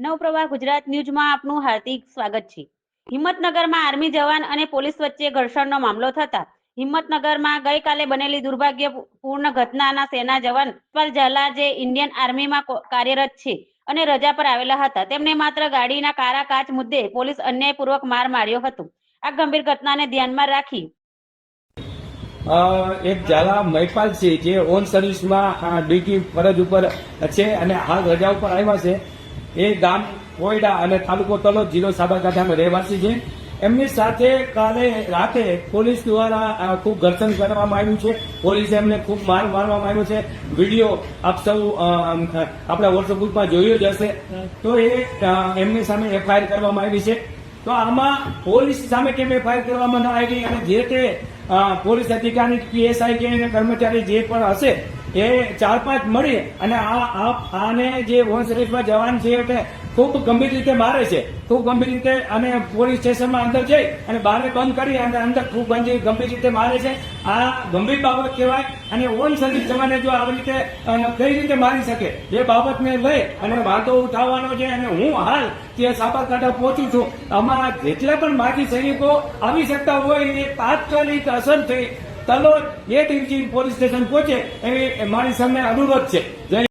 નવપ્રવાહ ગુજરાત ન્યૂઝમાં આપનું હાર્દિક સ્વાગત છે. હિંમતનગરમાં આર્મી જવાન અને પોલીસ વચ્ચે ઘર્ષણનો મામલો થતા હિંમતનગરમાં ગઈકાલે બનેલી દુર્ભાગ્યપૂર્ણ ઘટનાના સેના જવાન ઝાલા જે ઇન્ડિયન આર્મીમાં કાર્યરત છે અને રજા પર આવેલા હતા. તેમને માત્ર ગાડીના કારા કાચ મુદ્દે પોલીસ અન્યાયપૂર્વક માર માર્યો હતો. આ ગંભીર ઘટનાને ધ્યાનમાં રાખી એક ઝાલા મહિપાલ છે જે ઓન સર્વિસમાં ડ્યુટી ફરજ ઉપર છે અને હાલ રજા ઉપર આવ્યા છે. એ ગામ કોયડા અને તાલુકો તલોદ જિલ્લો સાબરકાંઠામાં રહેવાસી છે એમની સાથે કાલે રાતે પોલીસ દ્વારા ખૂબ ઘર્ષણ કરવામાં આવ્યું છે. પોલીસે એમને ખૂબ માર મારવામાં આવ્યો છે. વીડિયો આપ સૌ આપણા વોટ્સઅપ ગ્રુપમાં જોયો જ હશે. તો એ એમની સામે એફઆઈઆર કરવામાં આવી છે. તો આમાં પોલીસ સામે કેમ એફઆઈઆર કરવામાં ન આવી? અને જે તે પોલીસ અધિકારી, પીએસઆઈ કે કર્મચારી જે પણ હશે એ ચાર પાંચ મળી અને આ આને જે સર્વિસમાં જવાન છે એટલે ખૂબ ગંભીર રીતે મારે છે. ખૂબ ગંભીર રીતે અને પોલીસ સ્ટેશનમાં અંદર જઈ અને બહાર બંધ કરી અને અંદર ખૂબ ગંભીર રીતે મારે છે. આ ગંભીર બાબત કહેવાય અને ઓન સર્વિસ જવાને જો આવી રીતે કઈ રીતે મારી શકે એ બાબતને લઈ અને વાંધો ઉઠાવવાનો છે અને હું હાલ ત્યાં સાબરકાંઠા પહોંચું છું. અમારા જેટલા પણ માજી સૈનિકો આવી શકતા હોય એ તાત્કાલિક અસરથી તલોદ એ ડિવિઝન પોલીસ સ્ટેશન પહોંચે એવી મારી સામે અનુરોધ છે.